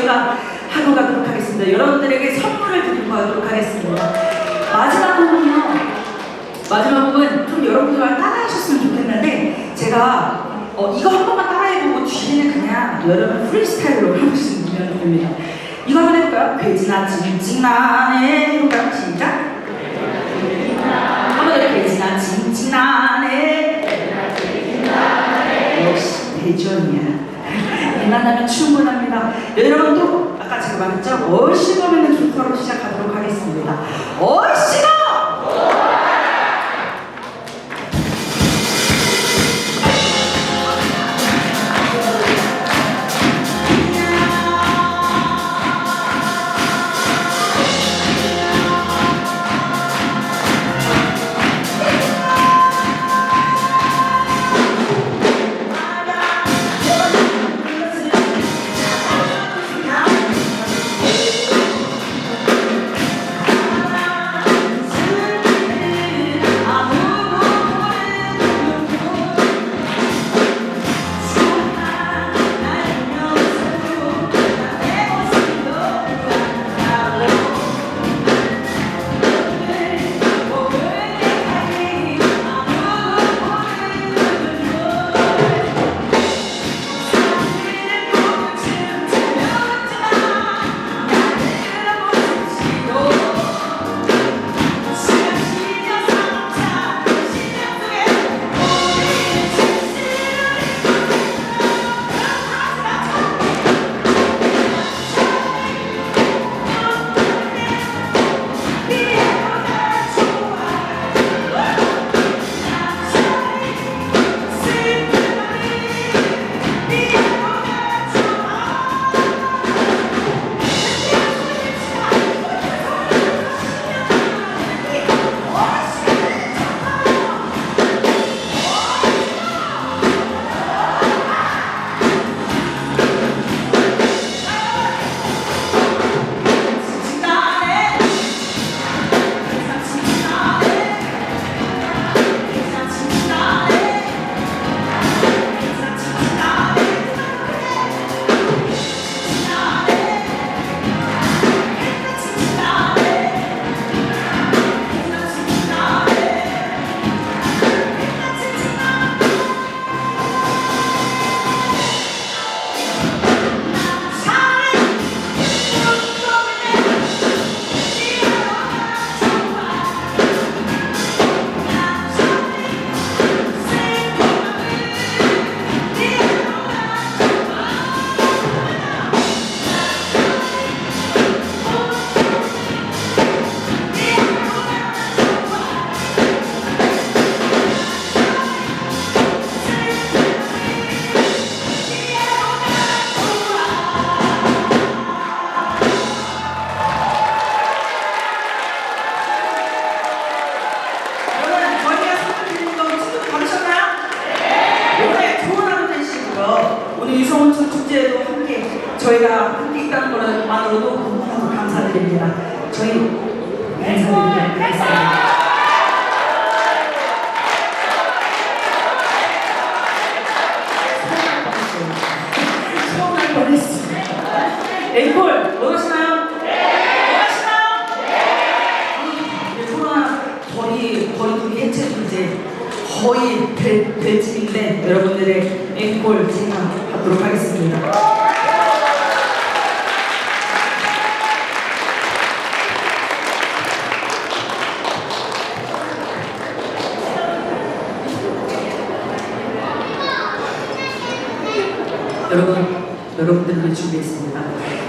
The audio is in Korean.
저희가 하고 가도록 하겠습니다. 여러분들에게 선물을 드리고 가도록 하겠습니다. 마지막 곡은요. 마지막 곡은 좀 여러분들과 따라하셨으면 좋겠는데 제가 어, 이거 한 번만 따라해보고 뒤에는 그냥 여러분 프리스타일로 하시면 됩니다. 이거 한번 해볼까요? 괴지나 징징나네 해볼까요? 시작! 한번 더 괴지나 징징나네 역시 대전이야. 이만 하면 충분합니다. 여러분도 아까 제가 말했죠? 얼씨가 있는 조커로 시작하도록 하겠습니다. 얼씨가! 유성원천 축제에도 함께 저희가 함께 있다는 것만으로도 너무나도 감사드립니다. 저희. 서운할 뻔했습니다. 앵콜 원하시나요? 원하시나요? 이제 코로나 거리 거리두기 해체도 이제 거의 될, 될 집인데 여러분들의 앵콜 제가 받도록 하겠습니다. 여러분, 여러분들을 위해 준비했습니다.